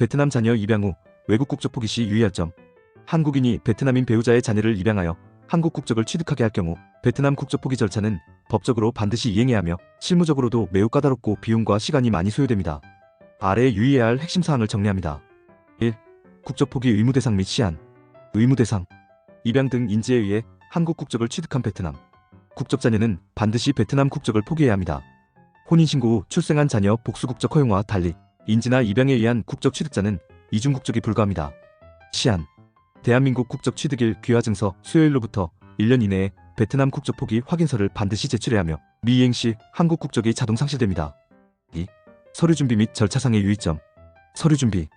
베트남 자녀 입양 후 외국 국적 포기 시 유의할 점. 한국인이 베트남인 배우자의 자녀를 입양하여 한국 국적을 취득하게 할 경우 베트남 국적 포기 절차는 법적으로 반드시 이행해야 하며 실무적으로도 매우 까다롭고 비용과 시간이 많이 소요됩니다. 아래 유의해야 할 핵심 사항을 정리합니다. 1. 국적 포기 의무 대상 및 시한. 의무 대상. 입양 등 인지에 의해 한국 국적을 취득한 베트남. 국적 자녀는 반드시 베트남 국적을 포기해야 합니다. 혼인신고 후 출생한 자녀 복수 국적 허용과 달리 인지나 입양에 의한 국적 취득자는 이중 국적이 불가합니다. 시한. 대한민국 국적 취득일 귀화증서 수요일로부터 1년 이내에 베트남 국적 포기 확인서를 반드시 제출해야 하며 미이행 시 한국 국적이 자동 상실됩니다. 2. 서류 준비 및 절차상의 유의점. 서류 준비.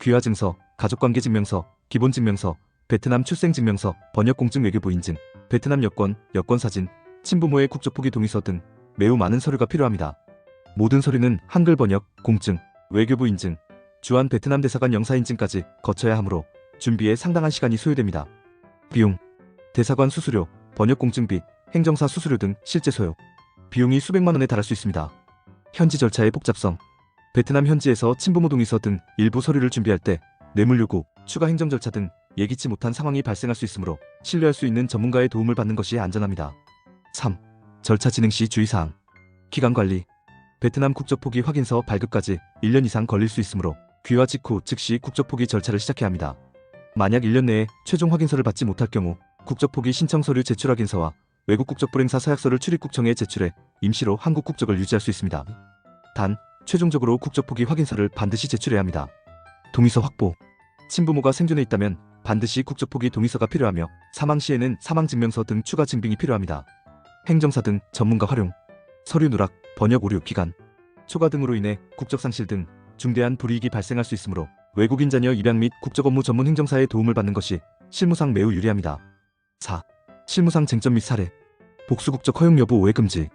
귀화증서, 가족관계증명서, 기본증명서, 베트남 출생증명서, 번역공증 외교부 인증, 베트남 여권, 여권사진, 친부모의 국적 포기 동의서 등 매우 많은 서류가 필요합니다. 모든 서류는 한글 번역, 공증, 외교부 인증, 주한 베트남 대사관 영사 인증까지 거쳐야 하므로 준비에 상당한 시간이 소요됩니다. 비용, 대사관 수수료, 번역 공증비, 행정사 수수료 등 실제 소요, 비용이 수백만 원에 달할 수 있습니다. 현지 절차의 복잡성, 베트남 현지에서 친부모 동의서 등 일부 서류를 준비할 때 뇌물 요구, 추가 행정 절차 등 예기치 못한 상황이 발생할 수 있으므로 신뢰할 수 있는 전문가의 도움을 받는 것이 안전합니다. 3. 절차 진행 시 주의사항 기간 관리 베트남 국적 포기 확인서 발급까지 1년 이상 걸릴 수 있으므로 귀화 직후 즉시 국적 포기 절차를 시작해야 합니다. 만약 1년 내에 최종 확인서를 받지 못할 경우 국적 포기 신청 서류 제출 확인서와 외국 국적 불행사 서약서를 출입국청에 제출해 임시로 한국 국적을 유지할 수 있습니다. 단 최종적으로 국적 포기 확인서를 반드시 제출해야 합니다. 동의서 확보 친부모가 생존해 있다면 반드시 국적 포기 동의서가 필요하며 사망 시에는 사망 증명서 등 추가 증빙이 필요합니다. 행정사 등 전문가 활용, 서류 누락, 번역 오류 기간, 초과 등으로 인해 국적 상실 등 중대한 불이익이 발생할 수 있으므로 외국인 자녀 입양 및 국적 업무 전문 행정사의 도움을 받는 것이 실무상 매우 유리합니다. 4. 실무상 쟁점 및 사례 복수 국적 허용 여부 오해 금지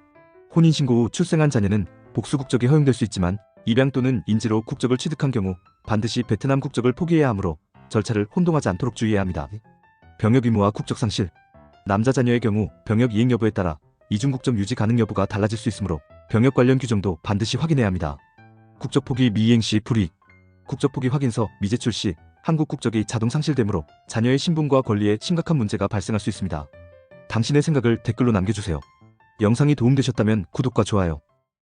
혼인 신고 후 출생한 자녀는 복수 국적이 허용될 수 있지만 입양 또는 인지로 국적을 취득한 경우 반드시 베트남 국적을 포기해야 하므로 절차를 혼동하지 않도록 주의해야 합니다. 병역 의무와 국적 상실 남자 자녀의 경우 병역 이행 여부에 따라 이중국적 유지 가능 여부가 달라질 수 있으므로 병역 관련 규정도 반드시 확인해야 합니다. 국적 포기 미이행 시 불이익 국적 포기 확인서 미제 출 시 한국 국적이 자동 상실되므로 자녀의 신분과 권리에 심각한 문제가 발생할 수 있습니다. 당신의 생각을 댓글로 남겨주세요. 영상이 도움되셨다면 구독과 좋아요,